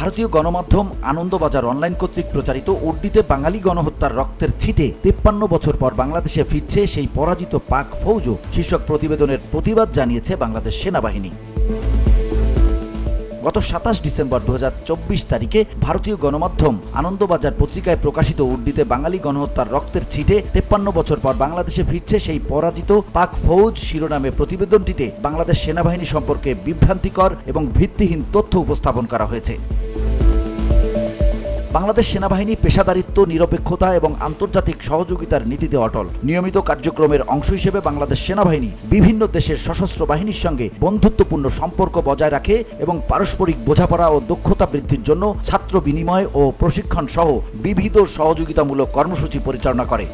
ভারতীয় গণমাধ্যম আনন্দবাজার অনলাইন কর্তৃক প্রচারিত উর্দিতে বাঙালি গণহত্যার রক্তের ছিটে তেপ্পান্ন বছর পর বাংলাদেশে ফিরছে সেই পরাজিত পাক ফৌজও, শীর্ষক প্রতিবেদনের প্রতিবাদ জানিয়েছে বাংলাদেশ সেনাবাহিনী। গত সাতাশ ডিসেম্বর দু হাজার চব্বিশ তারিখে ভারতীয় গণমাধ্যম আনন্দবাজার পত্রিকায় প্রকাশিত উর্দিতে বাঙালি গণহত্যার রক্তের ছিটে তেপ্পান্ন বছর পর বাংলাদেশে ফিরছে সেই পরাজিত পাক ফৌজ শিরোনামে প্রতিবেদনটিতে বাংলাদেশ সেনাবাহিনী সম্পর্কে বিভ্রান্তিকর এবং ভিত্তিহীন তথ্য উপস্থাপন করা হয়েছে। বাংলাদেশ সেনাবাহিনী, পেশাদারিত্ব, নিরপেক্ষতা এবং আন্তর্জাতিক সহযোগিতার নীতিতে অটল। নিয়মিত কার্যক্রমের অংশ হিসেবে বাংলাদেশ সেনাবাহিনী বিভিন্ন দেশের সশস্ত্র বাহিনীর সঙ্গে বন্ধুত্বপূর্ণ সম্পর্ক বজায় রাখে এবং পারস্পরিক বোঝাপড়া ও দক্ষতা বৃদ্ধির জন্য ছাত্র বিনিময় ও প্রশিক্ষণ সহ বিবিধ সহযোগিতামূলক কর্মসূচি পরিচালনা করে।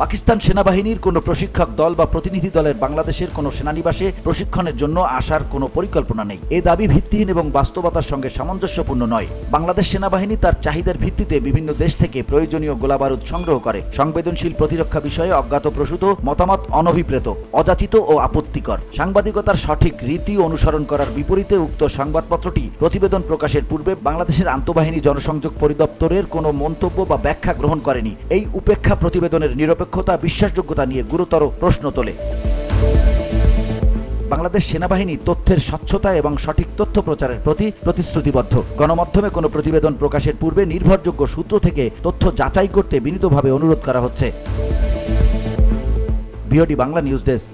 পাকিস্তান সেনাবাহিনীর কোনো প্রশিক্ষক দল বা প্রতিনিধি দলের বাংলাদেশের কোনো সেনানিবাসে প্রশিক্ষণের জন্য আসার কোনো পরিকল্পনা নেই। এ দাবি ভিত্তিহীন এবং বাস্তবতার সঙ্গে সামঞ্জস্যপূর্ণ নয়। বাংলাদেশ সেনাবাহিনী তার চাহিদার ভিত্তিতে বিভিন্ন দেশ থেকে প্রয়োজনীয় গোলাবারুদ সংগ্রহ করে। সংবেদনশীল প্রতিরক্ষা বিষয়ে অজ্ঞাত প্রসূত, মতামত অনভিপ্রেত, অযাচিত ও আপত্তিকর। সাংবাদিকতার সঠিক রীতি অনুসরণ করার বিপরীতে উক্ত সংবাদপত্রটি প্রতিবেদন প্রকাশের পূর্বে বাংলাদেশের আন্তঃবাহিনী জনসংযোগ পরিদপ্তরের কোনো মন্তব্য বা ব্যাখ্যা গ্রহণ করেনি। এই উপেক্ষা প্রতিবেদনের নিরপেক্ষতা, বিশ্বাসযোগ্যতা নিয়ে গুরুতর প্রশ্ন তোলে। বাংলাদেশ সেনাবাহিনী তথ্যের স্বচ্ছতা এবং সঠিক তথ্য প্রচারের প্রতি প্রতিশ্রুতিবদ্ধ। গণমাধ্যমে কোনো প্রতিবেদন প্রকাশের পূর্বে নির্ভরযোগ্য সূত্র থেকে তথ্য যাচাই করতে বিনীতভাবে অনুরোধ করা হচ্ছে। BOD Bangla news desk.